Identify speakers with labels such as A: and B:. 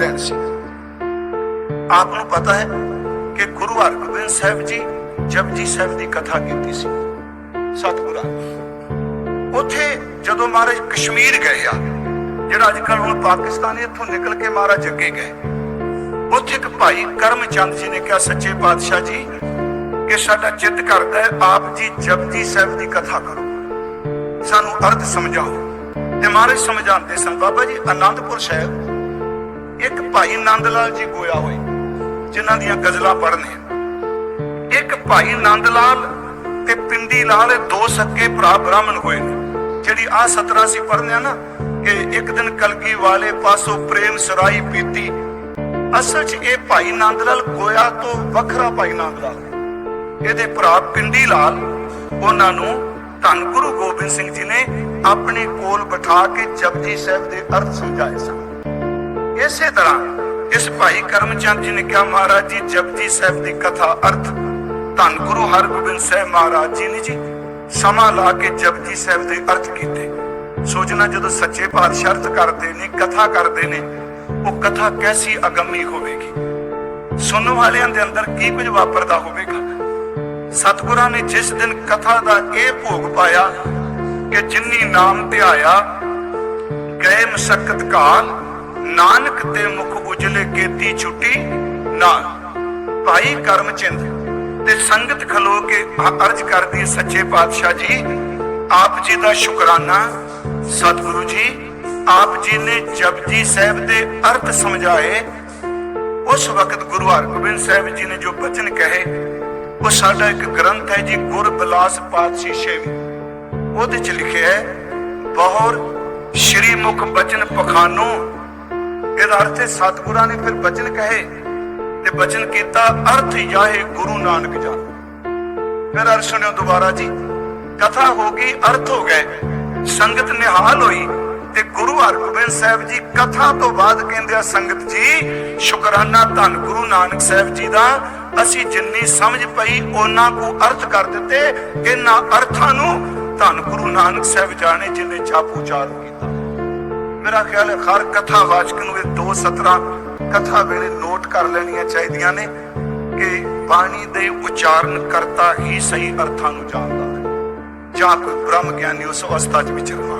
A: ਦਿਨ ਸੀ। ਆਪ ਨੂੰ ਪਤਾ ਹੈ ਕਿ ਗੁਰੂ ਹਰਗੋਬਿੰਦ ਸਾਹਿਬ ਜੀ ਜਪਜੀ ਸਾਹਿਬ ਦੀ ਕਥਾ ਕੀਤੀ ਸੀ। ਸਤਿਗੁਰਾਂ ਨੇ। ਉੱਥੇ ਜਦੋਂ ਮਹਾਰਾਜ ਕਸ਼ਮੀਰ ਗਏ ਆ, ਜਿਹੜਾ ਅੱਜ ਕੱਲ੍ਹ ਹੁਣ ਪਾਕਿਸਤਾਨ ਇੱਥੋਂ ਨਿਕਲ ਕੇ ਮਹਾਰਾਜ ਅੱਗੇ ਗਏ, ਉੱਥੇ ਇੱਕ ਭਾਈ ਕਰਮਚੰਦ ਜੀ ਨੇ ਕਿਹਾ, ਸੱਚੇ ਪਾਤਸ਼ਾਹ ਜੀ, ਕਿ ਸਾਡਾ ਚਿੱਤ ਕਰਦਾ ਹੈ, ਆਪ ਜੀ ਜਪਜੀ ਸਾਹਿਬ ਦੀ ਕਥਾ ਕਰੋ। ਸਾਨੂੰ ਅਰਥ ਸਮਝਾਓ। ਤੇ ਮਹਾਰਾਜ ਸਮਝਾਉਂਦੇ ਸਨ, ਬਾਬਾ ਜੀ, ਅਨੰਦਪੁਰ ਸਾਹਿਬ ਇੱਕ ਭਾਈ ਨੰਦ ਲਾਲ ਜੀ ਗੋਇਆ ਹੋਏ, ਜਿਨ੍ਹਾਂ ਦੀਆਂ ਗਜ਼ਲਾਂ ਪੜ੍ਹਨੇ ਇੱਕ ਭਾਈ ਨੰਦ ਲਾਲ ਤੇ ਪਿੰਡੀ ਲਾਲ, ਇਹ ਦੋ ਸੱਕੇ ਭਰਾ ਬ੍ਰਾਹਮਣ ਹੋਏ ਨੇ। ਜਿਹੜੀ ਆ ਸਤਰਾ ਸੀ ਪੜ੍ਹਨੇ ਆ ਨਾ, ਕਿ ਇੱਕ ਦਿਨ ਕਲਗੀ ਵਾਲੇ ਪਾਸੋਂ ਪ੍ਰੇਮ ਸਰਾਈ ਪੀਤੀ। ਅਸਲ 'ਚ ਇਹ ਭਾਈ ਨੰਦ ਲਾਲ ਗੋਇਆ ਤੋਂ ਵੱਖਰਾ ਭਾਈ ਨੰਦ ਲਾਲ ਇਹਦੇ ਭਰਾ ਪਿੰਡੀ ਲਾਲ, ਉਹਨਾਂ ਨੂੰ ਧੰਨ ਗੁਰੂ ਗੋਬਿੰਦ ਸਿੰਘ ਜੀ ਨੇ ਆਪਣੇ ਕੋਲ ਬਿਠਾ ਕੇ ਜਪਜੀ ਸਾਹਿਬ ਦੇ ਅਰਥ ਸਮਝਾਏ ਸਨ। ਇਸੇ ਤਰ੍ਹਾਂ ਇਸ ਭਾਈ ਕਰਮਚੰਦ ਜੀ ਨੇ ਕਿਹਾ, ਮਹਾਰਾਜ ਜੀ, ਜਪਜੀ ਸਾਹਿਬ ਦੀ ਕਥਾ ਅਰਥ, ਧੰਨ ਗੁਰੂ ਹਰਗੋਬਿੰਦ ਸਾਹਿਬ ਮਹਾਰਾਜ ਜੀ ਨੇ ਜੀ ਸਮਾਂ ਲਾ ਕੇ ਜਪਜੀ ਸਾਹਿਬ ਦੇ ਅਰਥ ਕੀਤੇ। ਸੋਚਣਾ ਜਦੋਂ ਸੱਚੇ ਪਾਤਸ਼ਾਹ ਅਰਥ ਕਰਦੇ ਨੇ, ਕਥਾ ਕਰਦੇ ਨੇ, ਉਹ ਕਥਾ ਕੈਸੀ ਅਗੰਮੀ ਹੋਵੇਗੀ? ਸੁਣਨ ਵਾਲਿਆਂ ਦੇ ਅੰਦਰ ਕੀ ਕੁਝ ਵਾਪਰਦਾ ਹੋਵੇਗਾ? ਸਤਿਗੁਰਾਂ ਨੇ ਜਿਸ ਦਿਨ ਕਥਾ ਦਾ ਇਹ ਭੋਗ ਪਾਇਆ ਕਿ ਜਿੰਨੀ ਨਾਮ ਧਿਆਇਆ, ਗਏ ਮਸਕਤ ਕਾਲ ਨਾਨਕ ਤੇ ਮੁਖ ਉਜਲੇ ਕੀਤੀ ਛੁੱਟੀ ਨਾਲ। ਭਾਈ ਕਰਮਚੰਦ ਤੇ ਸੰਗਤ ਖਲੋ ਕੇ ਅਰਜ ਕਰਦੀ ਸੱਚੇ ਪਾਤਸ਼ਾਹ ਜੀ, ਆਪ ਜੀ ਦਾ ਸ਼ੁਕਰਾਨਾ। ਸਤਿਗੁਰੂ ਜੀ, ਆਪ ਜੀ ਨੇ ਜਪਜੀ ਸਾਹਿਬ ਦੇ ਅਰਥ ਸਮਝਾਏ। ਉਸ ਵਕਤ ਗੁਰੂ ਹਰਗੋਬਿੰਦ ਸਾਹਿਬ ਜੀ ਨੇ ਜੋ ਬਚਨ ਕਹੇ, ਉਹ ਸਾਡਾ ਇੱਕ ਗ੍ਰੰਥ ਹੈ ਜੀ, ਗੁਰ ਬਿਲਾਸ ਪਾਤਸ਼ਾਹੀ ਛੇਵੀਂ। ਉਹਦੇ ਚ ਲਿਖਿਆ ਹੈ, ਬਹੁਰ ਸ਼੍ਰੀ ਮੁਖ ਬਚਨ ਪਖਾਨੋ ਇਹਦਾ ਅਰਥ ਹੈ ਸਤਿਗੁਰਾਂ ਨੇ ਫਿਰ ਬਚਨ ਕਹੇ ਤੇ ਬਚਨ ਕੀਤਾ, ਅਰਥ ਯਾਹੇ ਗੁਰੂ ਨਾਨਕ ਜਾਨ ਫਿਰ ਅਰਥ ਸੁਣਿਓ ਦੁਬਾਰਾ ਜੀ, ਕਥਾ ਹੋ ਗਈ, ਅਰਥ ਹੋ ਗਏ, ਸੰਗਤ ਨਿਹਾਲ ਹੋਈ ਤੇ ਗੁਰੂ ਹਰਗੋਬਿੰਦ ਸਾਹਿਬ ਜੀ ਕਥਾ ਤੋਂ ਬਾਅਦ ਕਹਿੰਦੇ ਆ, ਸੰਗਤ ਜੀ, ਸ਼ੁਕਰਾਨਾ ਧੰਨ ਗੁਰੂ ਨਾਨਕ ਸਾਹਿਬ ਜੀ ਦਾ, ਅਸੀਂ ਜਿੰਨੀ ਸਮਝ ਪਈ ਉਹਨਾਂ ਕੋ ਅਰਥ ਕਰ ਦਿੱਤੇ, ਇਹਨਾਂ ਅਰਥਾਂ ਨੂੰ ਧੰਨ ਗੁਰੂ ਨਾਨਕ ਸਾਹਿਬ ਜਾਣੇ, ਜਿਨੇ ਜਪ ਉਚਾਰਨ ਕੀਤਾ। ਮੇਰਾ ਖਿਆਲ ਹੈ ਹਰ ਕਥਾ ਵਾਚਕ ਨੂੰ ਇਹ ਦੋ ਸਤਰਾਂ ਕਥਾ ਵੇਲੇ ਨੋਟ ਕਰ ਲੈਣੀਆਂ ਚਾਹੀਦੀਆਂ ਨੇ ਕਿ ਬਾਣੀ ਦੇ ਉਚਾਰਨ ਕਰਤਾ ਹੀ ਸਹੀ ਅਰਥਾਂ ਨੂੰ ਜਾਣਦਾ ਹੈ। ਜਾਂ ਕੋਈ ਬ੍ਰਹਮ ਗਿਆਨੀ ਉਸ ਅਵਸਥਾ 'ਚ ਵਿਚਰਨਾ